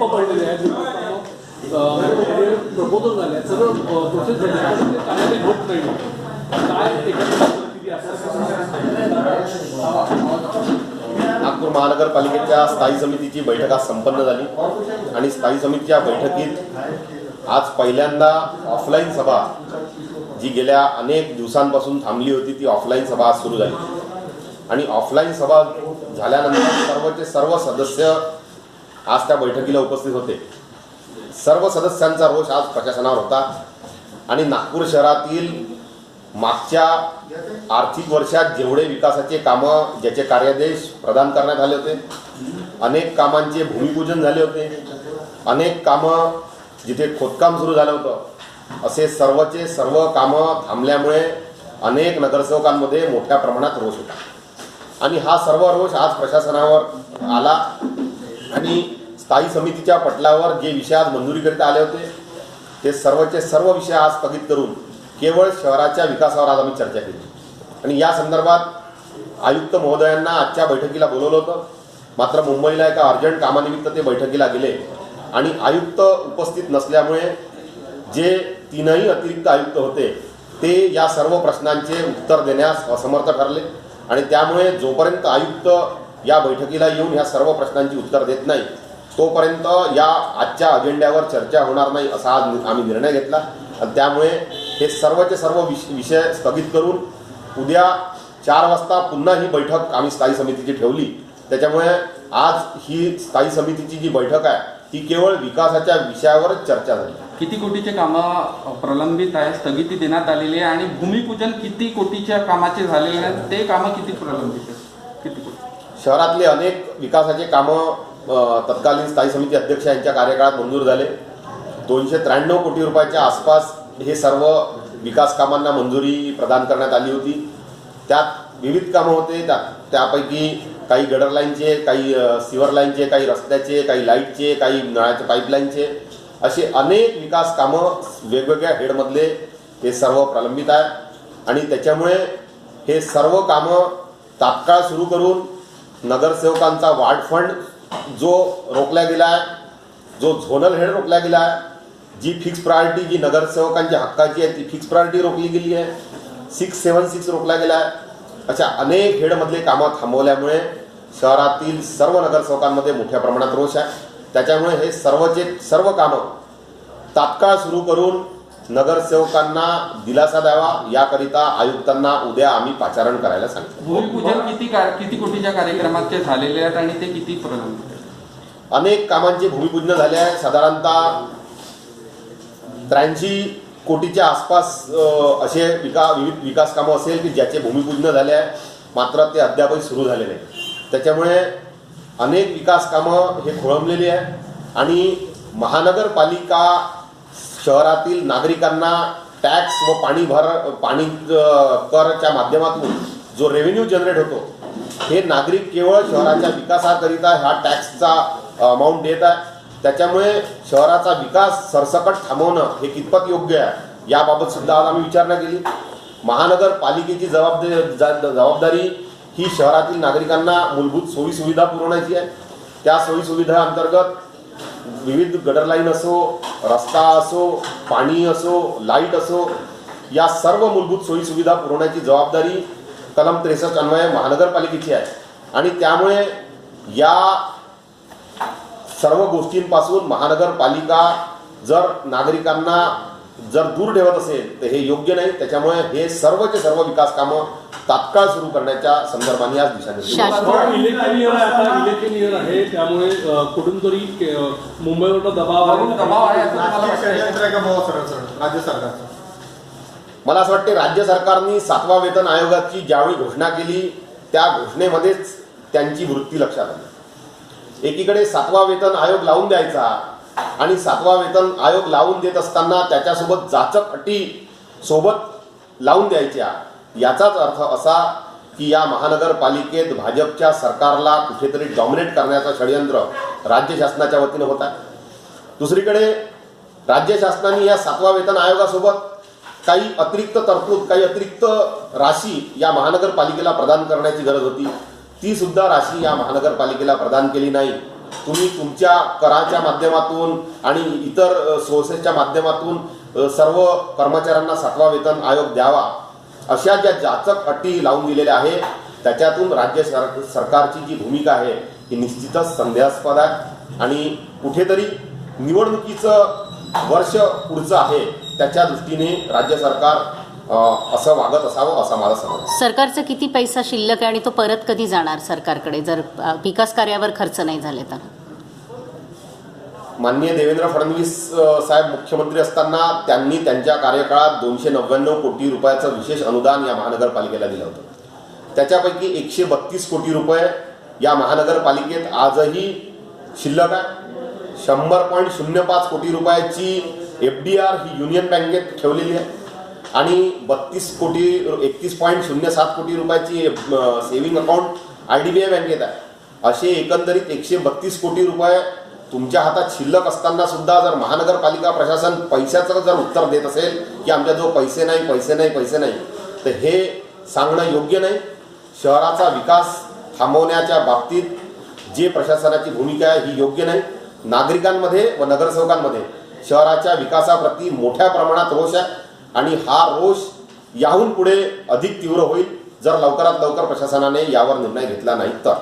ठप्प पडलेले आहेत. म्हणजे प्रपोजल झाले सगळं प्रोसेस झाली आहे होत नाही. काय नागपूर महानगरपालिकेच्या स्थायी समितीची बैठक आज संपन्न झाली. आणि स्थायी समितीच्या बैठकीत आज पहिल्यांदा ऑफलाईन सभा जी गेल्या अनेक दिवसांपासून थांबली होती ती ऑफलाईन सभा आज सुरू झाली. आणि ऑफलाईन सभा झाल्यानंतर सर्वचे सर्व सदस्य आज त्या बैठकीला उपस्थित होते. सर्व सदस्यांचा रोष आज प्रशासनावर होता. आणि नागपूर शहरातील मागच्या आर्थिक वर्षात जेवढे विकासाचे कामं ज्याचे कार्यादेश प्रदान करण्यात आले होते अनेक कामांचे भूमिपूजन झाले होते. अनेक कामं जिथे खोदकाम सुरू झालं होतं. असे सर्वचे सर्व कामं थांबल्यामुळे अनेक नगरसेवकांमध्ये मोठ्या प्रमाणात रोष होता. आणि हा सर्व रोष आज प्रशासनावर आला. आणि स्थायी समितीच्या पटलावर जे विषय आज मंजुरीकरिता आले होते ते सर्वचे सर्व विषय आज स्थगित करून केवळ शहराच्या विकासावर आज आम्ही चर्चा केली. आणि या संदर्भात आयुक्त महोदयांना आजच्या बैठकीला बोलवलं होतं. मात्र मुंबईला एका अर्जंट कामानिमित्त ते बैठकीला गेले. आणि आयुक्त उपस्थित नसल्यामुळे जे तीनही अतिरिक्त आयुक्त होते ते या सर्व प्रश्नांचे उत्तर देण्यास असमर्थ ठरले. आणि त्यामुळे जोपर्यंत आयुक्त या बैठकीला येऊन ह्या सर्व प्रश्नांची उत्तर देत नाही. तोपर्यंत या आजच्या अजेंड्यावर चर्चा होणार नाही असा आज आम्ही निर्णय घेतला. आणि त्यामुळे हे सर्वचे सर्व विष विषय स्थगित करून उद्या चार वाजता पुन्हा ही बैठक आम्ही स्थायी समितीची ठेवली. त्याच्यामुळे आज ही स्थायी समितीची जी बैठक आहे ती केवळ विकासाच्या विषयावरच चर्चा झाली. किती कोटीचे कामं प्रलंबित आहे स्थगिती देण्यात आलेली आहे आणि भूमिपूजन किती कोटीच्या कामाचे झालेले आहे ते कामं किती प्रलंबित आहेत? किती शहरातले अनेक विकासाचे कामं तत्कालीन स्थायी समिती अध्यक्ष यांच्या कार्यकाळात मंजूर झाले. दोनशे त्र्याण्णव कोटी रुपयाच्या आसपास हे सर्व विकास कामांना मंजुरी प्रदान करण्यात आली होती. त्यात विविध कामं होते. त्या त्यापैकी काही गडर लाईनचे काही सिवर लाईनचे काही रस्त्याचे काही लाईटचे काही नळाच्या पाईपलाईनचे असे अनेक विकास कामं वेगवेगळ्या हेडमधले हे सर्व प्रलंबित आहेत. आणि त्याच्यामुळे हे सर्व कामं तात्काळ सुरू करून नगरसेवकांचा वार्ड फंड जो रोखला गेला आहे जो झोनल हेड रोखला गेला आहे जी फिक्स प्रायोरिटी जी नगरसेवकांच्या हक्काची आहे ती फिक्स प्रायोरिटी रोखली गेली आहे. सिक्स सेवन सिक्स रोखला गेला आहे अशा अनेक हेडमधले कामं थांबवल्यामुळे शहरातील सर्व नगरसेवकांमध्ये मोठ्या प्रमाणात रोष आहे. त्याच्यामुळे हे सर्वचे सर्व कामं तात्काळ सुरू करून नगरसेवकांना दिलासा द्यावा याकरिता आयुक्तांना उद्या आम्ही पाचारण करायला सांगितलं. भूमिपूजन किती किती कोटीच्या कार्यक्रमाचे झालेले आहेत आणि ते किती अनेक कामांचे भूमिपूजन झाले आहे. साधारणतः त्र्याऐंशी कोटीच्या आसपास अ, असे विका विविध विकास कामं असेल की ज्याचे भूमिपूजन झाले आहे. मात्र ते अद्यापही सुरू झाले नाही. त्याच्यामुळे अनेक विकास कामं हे खोळंबलेली आहे आणि महानगरपालिका शहरातील नागरिकांना टॅक्स व पाणी भर पाणी करच्या माध्यमातून जो रेव्हेन्यू जनरेट होतो हे नागरिक केवळ शहराच्या विकासाकरिता ह्या टॅक्सचा अमाऊंट देत आहे. त्याच्यामुळे शहराचा विकास सरसकट थांबवणं हे कितपत योग्य आहे याबाबत सुद्धा आज आम्ही विचारणा केली. महानगरपालिकेची जबाबदारी जा- जबाबदारी ही शहरातील नागरिकांना मूलभूत सोयीसुविधा पुरवण्याची आहे. त्या सोयीसुविधा अंतर्गत विविध गडर लाईन असो रस्ता असो पाणी असो लाइट असो या सर्व मूलभूत सोयीसुविधा पुरवण्याची जबाबदारी कलम त्रेसष्ट अन्वये महानगरपालिकेची आहे. आणि त्यामुळे या सर्व गोष्टींपासून महानगरपालिका जर नागरिकांना जर दूर ठेवत असेल तर हे योग्य नाही. त्याच्यामुळे हे सर्वचे सर्व विकास कामं तात्काळ सुरू करण्याच्या संदर्भाने आज आहे आहे. त्यामुळे कुठून तरी अ, मुंबईवरनं दबाव राज्य सरकारचं. मला असं वाटते राज्य सरकारने सातवा वेतन आयोगाची ज्यावेळी घोषणा केली त्या घोषणेमध्येच त्यांची वृत्ती लक्षात आली. एकीकडे सातवा वेतन आयोग लावून द्यायचा आणि सातवा वेतन आयोग लावून देत असताना त्याच्यासोबत जाचक अटी सोबत लावून द्यायच्या. याचाच अर्थ असा की या महानगरपालिकेत भाजपच्या सरकारला कुठेतरी डॉमिनेट करण्याचं षडयंत्र राज्य शासनाच्या वतीनं होत. आहे दुसरीकडे राज्य शासनाने या सातवा वेतन आयोगासोबत काही अतिरिक्त तरतूद काही अतिरिक्त राशी या महानगरपालिकेला प्रदान करण्याची गरज होती. ती सुद्धा राशी या महानगरपालिकेला प्रदान केली नाही. तुम्ही तुमच्या कराच्या माध्यमातून आणि इतर सोर्सेसच्या माध्यमातून सर्व कर्मचाऱ्यांना सातवा वेतन आयोग द्यावा अशा ज्या जाचक अटी लावून दिलेल्या आहे त्याच्यातून राज्य सर सरकारची जी भूमिका आहे ही निश्चितच संदेहास्पद आहे. आणि कुठेतरी निवडणुकीचं वर्ष पुढचं आहे त्याच्या दृष्टीने राज्य सरकार असं वागत असावं असा माझा समज. सरकारचा किती पैसा शिल्लक आहे आणि तो परत कधी जाणार सरकारकडे? जर विकास कार्यावर खर्च नाही झाले तर? माननीय देवेंद्र फडणवीस साहेब मुख्यमंत्री असताना त्यांनी त्यांच्या कार्यकाळात दोनशे नव्याण्णव कोटी रुपयाचं विशेष अनुदान या महानगरपालिकेला दिलं होतं. त्याच्यापैकी एकशे बत्तीस कोटी रुपये या महानगरपालिकेत आजही शिल्लक आहे. शंभर पॉईंट शून्य पाच कोटी रुपयाची एफ डी आर ही युनियन बँकेत ठेवलेली आहे. आणि बत्तीस कोटी एकतीस पॉईंट शून्य सात कोटी रुपयाची saving account I D B I बँकेत आहे. असे एकंदरीत एकशे बत्तीस कोटी रुपये तुमच्या हातात शिल्लक असताना सुद्धा जर महानगरपालिका प्रशासन पैशाचं जर उत्तर देत असेल की आमच्याजवळ पैसे नाही पैसे नाही पैसे नाही तर हे सांगणं योग्य नाही. शहराचा विकास थांबवण्याच्या बाबतीत जे प्रशासनाची भूमिका आहे ही योग्य नाही. नागरिकांमध्ये व नगरसेवकांमध्ये शहराच्या विकासाप्रती मोठ्या प्रमाणात रोष आहे. आणि हा रोष याहून पुढे अधिक तीव्र होईल जर लवकरात लवकर प्रशासनाने यावर निर्णय घेतला नाही तर.